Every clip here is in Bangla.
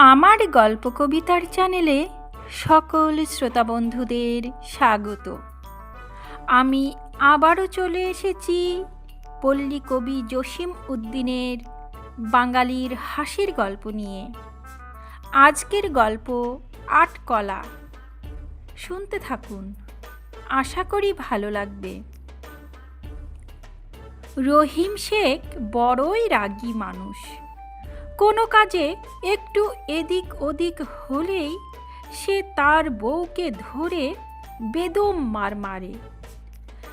আমার গল্প কবিতার চ্যানেলে সকল শ্রোতা বন্ধুদের স্বাগত। আমি আবারও চলে এসেছি পল্লী কবি জসিম উদ্দিনের বাঙালির হাসির গল্প নিয়ে। আজকের গল্প আটকলা শুনতে থাকুন, আশা করি ভালো লাগবে। রহিম শেখ বড়ই রাগী মানুষ। কোনো কাজে একটু এদিক ওদিক হলেই সে তার বউকে ধরে বেদম মার মারে।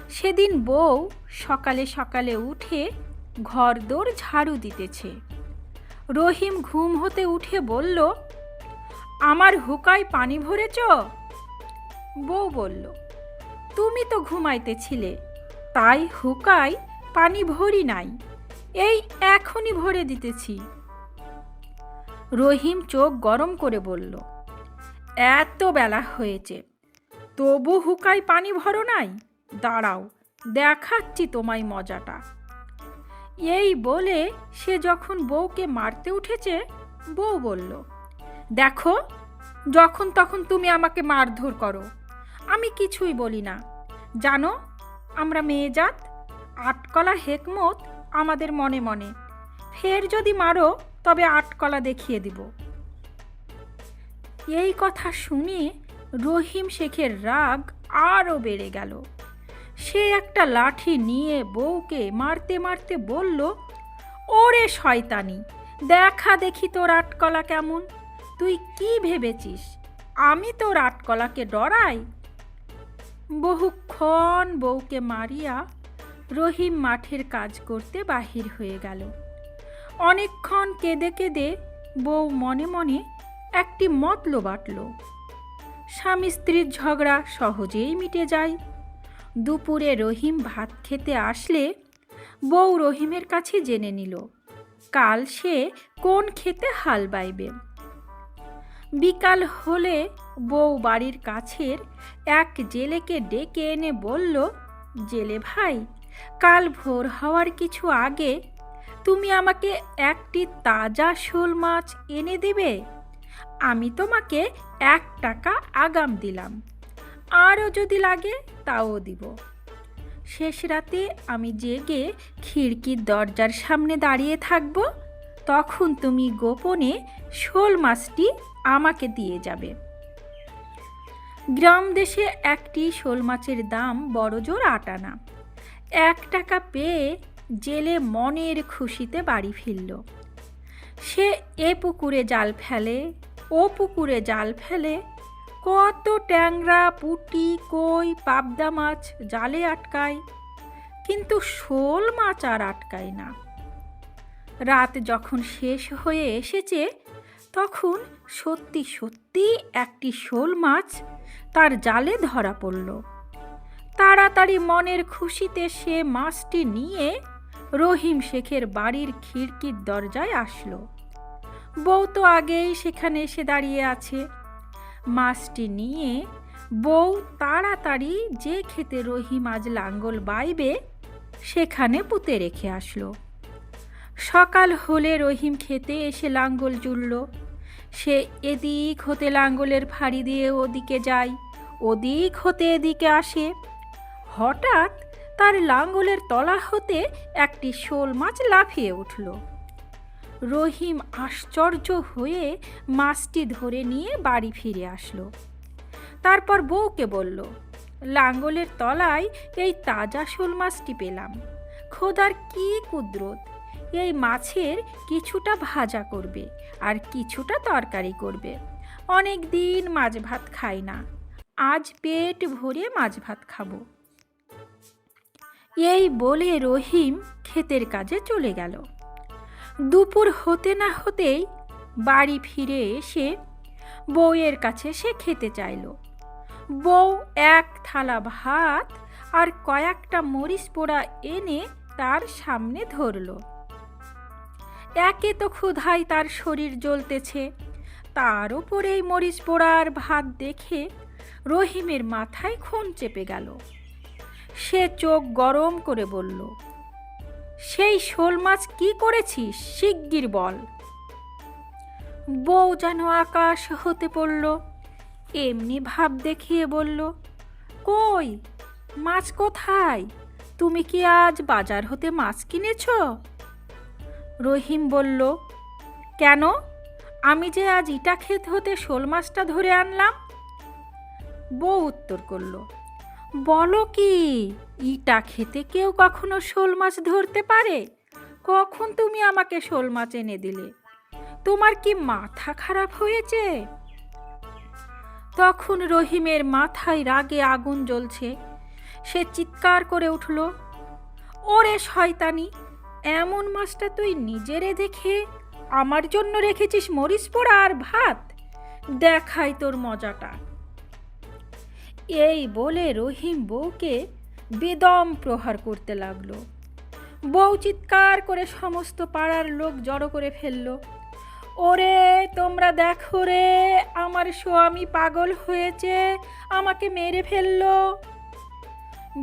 সেদিন বউ সকালে সকালে উঠে ঘরদোর ঝাড়ু দিতেছে। রহিম ঘুম হতে উঠে বলল, আমার হুকায় পানি ভরেছ? বউ বলল, তুমি তো ঘুমাইতেছিলে, তাই হুকায় পানি ভরি নাই, এই এখনই ভরে দিতেছি। রহিম চোখ গরম করে বলল, এত বেলা হয়েছে, তবু হুকায় পানি ভরো নাই? দাঁড়াও, দেখাচ্ছি তোমায় মজাটা। এই বলে সে যখন বউকে মারতে উঠেছে, বউ বলল, দেখো, যখন তখন তুমি আমাকে মারধর করো, আমি কিছুই বলি না। জানো, আমরা মেয়েজাত আটকলা হেকমত আমাদের মনে মনে। ফের যদি মারো তবে আটকলা দেখিয়ে দিব। এই কথা শুনে রহিম শেখের রাগ আরও বেড়ে গেল। সে একটা লাঠি নিয়ে বউকে মারতে মারতে বলল, ওরে শয়তানি, দেখা দেখি তোর আটকলা কেমন? তুই কি ভেবেছিস? আমি তোর আটকলাকে ডরাই? বহুক্ষণ বউকে মারিয়া রহিম মাঠের কাজ করতে বাহির হয়ে গেল। অনেকক্ষণ কেঁদে কেঁদে বউ মনে মনে একটি মতলো বাটল স্বামী স্ত্রীর ঝগড়া সহজেই মিটে যায়। দুপুরে রহিম ভাত খেতে আসলে বউ রহিমের কাছে জেনে নিল, কাল সে কোন খেতে হাল বাইবে। বিকাল হলে বউ বাড়ির কাছের এক জেলেকে ডেকে এনে বলল, জেলে ভাই, কাল ভোর হওয়ার কিছু আগে তুমি আমাকে একটি তাজা শোল মাছ এনে দেবে? আমি তোমাকে এক টাকা আগাম দিলাম। আরও যদি লাগে, তাও দিব। শেষ রাতে আমি জেগে খিড়কির দরজার সামনে দাঁড়িয়ে থাকব, তখন তুমি গোপনে শোল মাছটি আমাকে দিয়ে যাবে। গ্রাম দেশে একটি শোল মাছের দাম বড় জোর আটানা। এক টাকা পেয়ে জেলে মনের খুশিতে বাড়ি ফিরল। সে এ পুকুরে জাল ফেলে, ও পুকুরে জাল ফেলে, কত ট্যাংরা, পুটি, কই, পাবদা মাছ জালে আটকায়, কিন্তু শোল মাছ আর আটকায় না। রাত যখন শেষ হয়ে এসেছে, তখন সত্যি সত্যি একটি শোল মাছ তার জালে ধরা পড়ল। তাড়াতাড়ি মনের খুশিতে সে মাছটি নিয়ে রহিম শেখের বাড়ির খিড়কির দরজায় আসলো। বউ তো আগেই সেখানে এসে দাঁড়িয়ে আছে। মাছটি নিয়ে বউ তাড়াতাড়ি যে খেতে রহিম আজ লাঙ্গল বাইবে, সেখানে পুঁতে রেখে আসলো। সকাল হলে রহিম খেতে এসে লাঙ্গল জুড়ল। সে এদিক হতে লাঙ্গলের ফাড়ি দিয়ে ওদিকে যায়, ওদিক হতে এদিকে আসে। হঠাৎ তার লাঙ্গলের তলা হতে একটি শোল মাছ লাফিয়ে উঠল। রহিম আশ্চর্য হয়ে মাছটি ধরে নিয়ে বাড়ি ফিরে আসলো। তারপর বউকে বলল, লাঙ্গলের তলায় এই তাজা শোল মাছটি পেলাম। খোদার কি কুদরত! এই মাছের কিছুটা ভাজা করবে আর কিছুটা তরকারি করবে। অনেক দিন মাছ ভাত খাই না। আজ পেট ভরে মাছ ভাত খাব। এই বলে রহিম ক্ষেতের কাজে চলে গেল। দুপুর হতে না হতেই বাড়ি ফিরে এসে বউয়ের কাছে সে খেতে চাইল। বউ এক থালা ভাত আর কয়েকটা মরিচ পোড়া এনে তার সামনে ধরল। একে তো ক্ষুধায় তার শরীর জ্বলতেছে। তার ওপরেই মরিচ পোড়া আর ভাত দেখে রহিমের মাথায় খুন চেপে গেল। সে চোখ গরম করে বলল, সেই শোল মাছ কি করেছিস? শিগগির বল। বউ যেন আকাশ হতে পড়ল, এমনি ভাব দেখিয়ে বলল, কই, মাছ কোথায়? তুমি কি আজ বাজার হতে মাছ কিনেছ? রহিম বলল, কেন? আমি যে আজ ইটা ক্ষেত হতে শোল মাছটা ধরে আনলাম? বউ উত্তর করল বলো কি, ইটা খেতে কেউ কখনো শোল মাছ ধরতে পারে? কখন তুমি আমাকে শোল মাছ এনে দিলে? তোমার কি মাথা খারাপ হয়েছে? তখন রহিমের মাথায় রাগে আগুন জ্বলছে। সে চিৎকার করে উঠল, ওরে শয়তানি, এমন মাছটা তুই নিজে দেখে আমার জন্য রেখেছিস মরিচ পোড়া আর ভাত? দেখাই তোর মজাটা। এই বলে রহিম বউকে বেদম প্রহার করতে লাগল। বউ চিৎকার করে সমস্ত পাড়ার লোক জড়ো করে ফেলল। ওরে, তোমরা দেখো রে, আমার স্বামী পাগল হয়েছে, আমাকে মেরে ফেলল।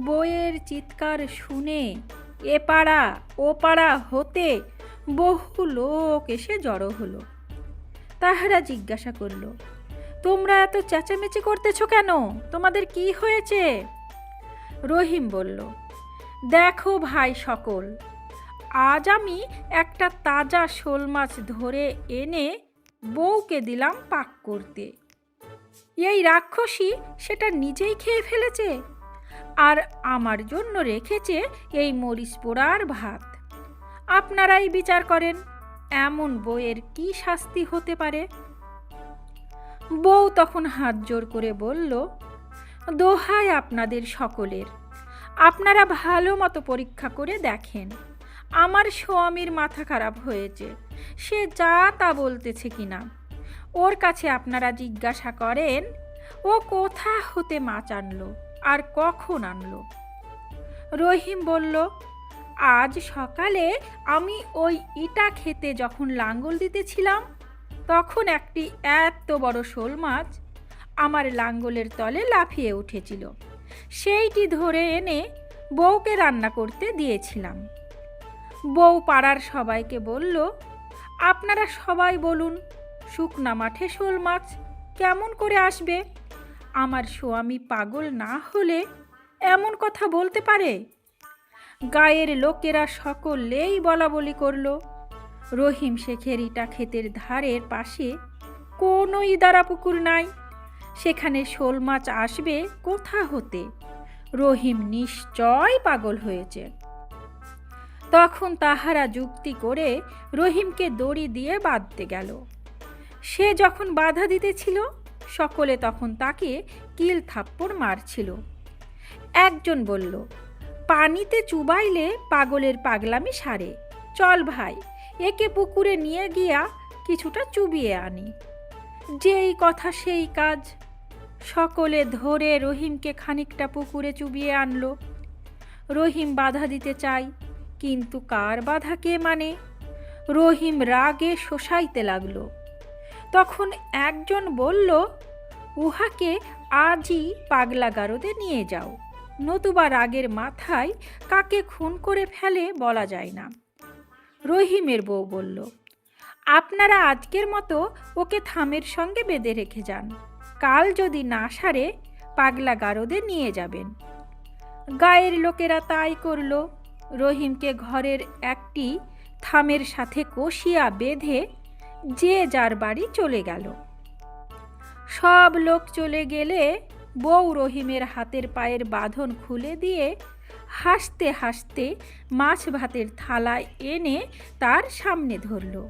বইয়ের চিৎকার শুনে এ পাড়া, ও পাড়া হতে বহু লোক এসে জড়ো হলো। তাহারা জিজ্ঞাসা করল তোমরা এত চেঁচামেচি করতেছো কেন? তোমাদের কি হয়েছে? রহিম বলল, দেখো ভাই সকল, আজ আমি একটা তাজা শোল মাছ ধরে এনে বউকে দিলাম পাক করতে। এই রাক্ষসী সেটা নিজেই খেয়ে ফেলেছে আর আমার জন্য রেখেছে এই মরিচ পোড়ার ভাত। আপনারাই বিচার করেন, এমন বইয়ের কি শাস্তি হতে পারে? বউ তখন হাত জোর করে বলল, দোহাই আপনাদের সকলের। আপনারা ভালো মতো পরীক্ষা করে দেখেন। আমার স্বামীর মাথা খারাপ হয়েছে। সে যা তা বলতেছে কিনা। ওর কাছে আপনারা জিজ্ঞাসা করেন, ও কোথা হতে মাছ আনলো আর কখন আনলো? রহিম বলল, আজ সকালে আমি ওই ইটা খেতে যখন লাঙ্গল দিতেছিলাম তখন একটি এত বড় শোল মাছ আমার লাঙ্গলের তলে লাফিয়ে উঠেছিল। সেইটি ধরে এনে বউকে রান্না করতে দিয়েছিলাম। বউ পাড়ার সবাইকে বলল, আপনারা সবাই বলুন, শুকনা মাঠে শোল মাছ কেমন করে আসবে? আমার স্বামী পাগল না হলে এমন কথা বলতে পারে? গায়ের লোকেরা সকলেই বলা বলি করল রহিম শেখের ইটা ক্ষেতের ধারের পাশে কোনো ইদারা পুকুর নাই। সেখানে শোল মাছ আসবে কোথা হতে? রহিম নিশ্চয় পাগল হয়েছে। তখন তাহারা যুক্তি করে রহিমকে দড়ি দিয়ে বাঁধতে গেল। সে যখন বাধা দিতেছিল, সকলে তখন তাকে কিল থাপ্পড় মারছিল। একজন বলল, পানিতে চুবাইলে পাগলের পাগলামি সারে। চল ভাই। একে পুকুরে নিয়ে গিয়া কিছুটা চুবিয়ে আনি। যেই কথা সেই কাজ। সকলে ধরে রহিমকে খানিকটা পুকুরে চুবিয়ে আনলো। রহিম বাধা দিতে চাই কিন্তু কার বাধা কে মানে? রহিম রাগে শোষাইতে লাগল। তখন একজন বলল, উহাকে আজই পাগলা গারদে নিয়ে যাও। নতুবা রাগের মাথায় কাকে খুন করে ফেলে বলা যায় না। রহিমের বউ বলল, আপনারা আজকের মতো ওকে থামের সঙ্গে বেঁধে রেখে যান। কাল যদি না সারে, পাগলা গারদে নিয়ে যাবেন। গায়ের লোকেরা তাই করল। রহিমকে ঘরের একটি থামের সাথে কষিয়া বেঁধে যে যার বাড়ি চলে গেল। সব লোক চলে গেলে বউ রহিমের হাতের পায়ের বাঁধন খুলে দিয়ে হাসতে হাসতে মাছ ভাতের থালায় এনে তার সামনে ধরল।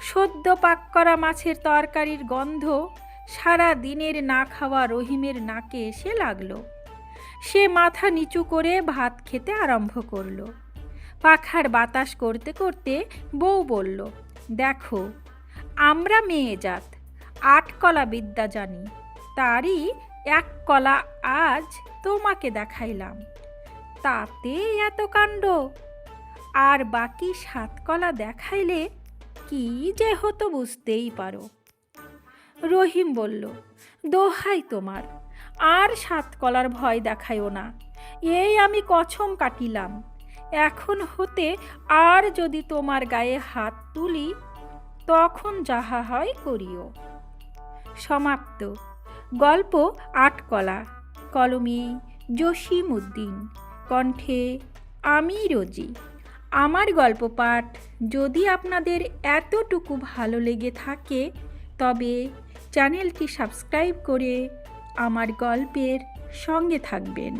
সদ্য পাক করা মাছের তরকারির গন্ধ সারা দিনের না খাওয়া রহিমের নাকে এসে লাগল। সে মাথা নিচু করে ভাত খেতে আরম্ভ করল। পাখার বাতাস করতে করতে বউ বলল, দেখো, আমরা মেয়ে জাত, আট কলা বিদ্যা জানি, তারই এক কলা আজ তোমাকে দেখাইলাম। তাতে এত কাণ্ড। আর বাকি সাত কলা দেখাইলে কি যে হতো বুঝতেই পারো। রহিম বলল, দোহাই তোমার, আর সাত কলার ভয় দেখাইও না। এই আমি কছম কাটিলাম। এখন হতে আর যদি তোমার গায়ে হাত তুলি, তখন যাহা হয় করিও। সমাপ্ত। গল্প আটকলা কলমে জসিম উদ্দিন কণ্ঠে, আমি রোজি। আমার গল্প পাঠ যদি আপনাদের এতটুকু ভালো লেগে থাকে, তবে চ্যানেলটি সাবস্ক্রাইব করে আমার গল্পের সঙ্গে থাকবেন।